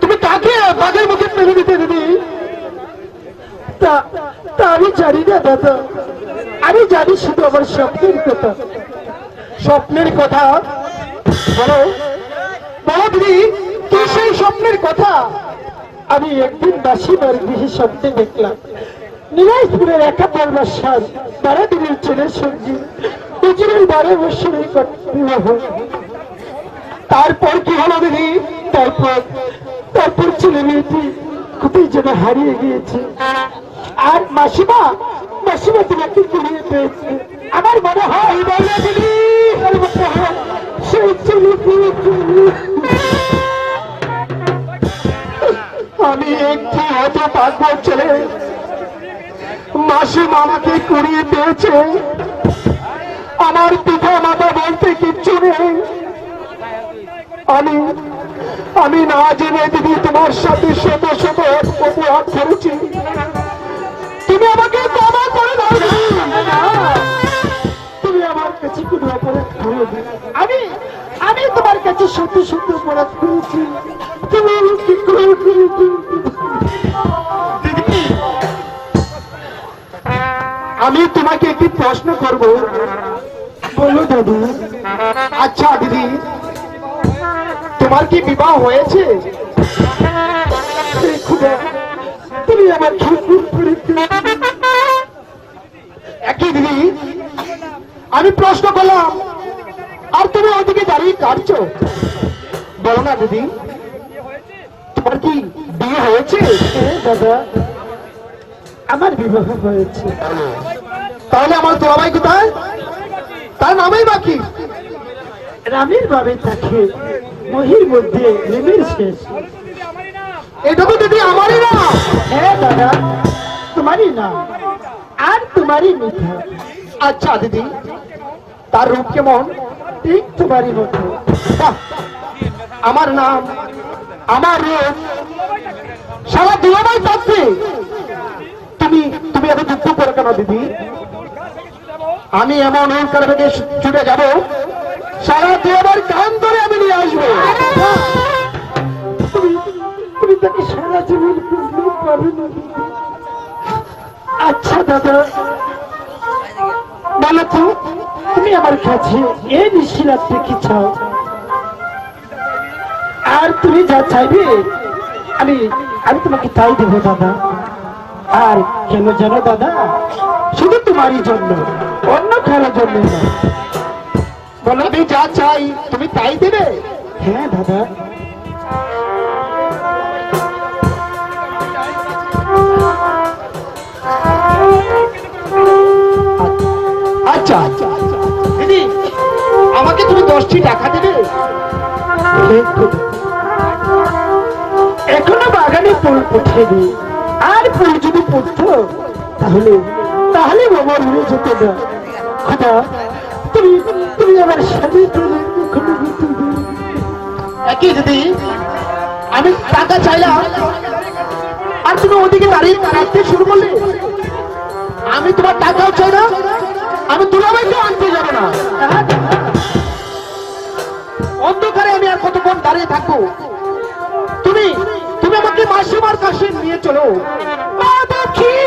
তুমি কাকে বাঘের মুখে ফেলে দিতে দিদি। তা আমি জানি না দাদা। আমি জানি শুধু আমার স্বপ্নের কথা। স্বপ্নের কথা বলো। বলো দিদি কি সেই স্বপ্নের কথা? আমি একদিন বাসিমার গৃহে স্বপ্নে দেখলাম। নীলাইপুরের একা পর্বার সাজ তারা দিনের ছেলের সঙ্গে। উজিরের বারো বছরের বিবাহ। তারপর কি হলো দিদি? তারপর তারপর ছেলে মেয়েটি কোথায় যেন হারিয়ে গিয়েছে। আর মাসিমা মাসিমা তোমাকে কুড়িয়ে পেয়েছে। আমার মনে হয় সেই ছেলে আমি একটি হত পাকব ছেলে। মাসিমা আমাকে কুড়িয়ে পেয়েছে। আমার পিতা মাতা বলতে কিচ্ছু নেই। আমি আমি না জেনে দিদি তোমার সাথে শত শত অপরাধ করেছি। তুমি আমাকে ক্ষমা করে দাও। তুমি আমার কাছে কোনো অপরাধ করোনি আমি আমি তোমার কাছে শত শত অপরাধ করেছি। তুমি ক্ষমা করে আমি তোমাকে একটি প্রশ্ন করব। বলো দাদু। আচ্ছা দিদি। তোমার কি বিবাহ হয়েছে? তুমি আমার একই দিদি আমি প্রশ্ন করলাম আর তুমি ওদিকে দাঁড়িয়ে কাটছো বলো না দিদি তোমার কি বিয়ে হয়েছে? হ্যাঁ দাদা আমার বিবাহ হয়েছে। তাহলে আমার তোলাবাই কোথায়? তার নামেই বাকি রামের বাবে থাকে মহির মধ্যে প্রেমের শেষ। এটা তো দিদি, আমারই না। হ্যাঁ দাদা, তোমারই না। আর তোমারই মিঠা। আচ্ছা দিদি, তার রূপ কেমন? ঠিক তোমারই মতো। আমার নাম, আমার রূপ। সারা দুয়ারাই পাচ্ছে তুমি তুমি এত যুদ্ধ করো কেন, দিদি? আমি এমন অহংকার থেকে ছুটে যাব। সারা দুয়ার কান ধরে নিয়ে আসব। আচ্ছা দাদা। বলো তুমি আমার কাছে এই নিশিরাত্রে কি চাও? আর তুমি যা চাইবে, আমি আমি তোমাকে তাই দেবো, দাদা। আর কেন জানো, দাদা? শুধু তোমারই জন্য, অন্য কারোর জন্য না। বলো আমি যা চাই তুমি তাই দেবে। হ্যাঁ দাদা। আচ্ছা আচ্ছা আচ্ছা। দিদি আমাকে তুমি দশটি টাকা দেবে? এখনও বাগানে ফুল উঠেনি আর ফুল যদি পড়তো তাহলে তাহলে বাবা উড়ে যেত না। খোদা একই দিদি, আমি টাকা চাইলাম। আর তুমি ওদিকে দাঁড়িয়ে কাঁদতে শুরু করলে? আমি তোমার টাকাও চাই না, আমি দুলাভাইকেও আনতে যাব না। অন্ধকারে আমি আর কতক্ষণ দাঁড়িয়ে থাকব? তুমি তুমি আমাকে মাসিমার কাছে নিয়ে চলো।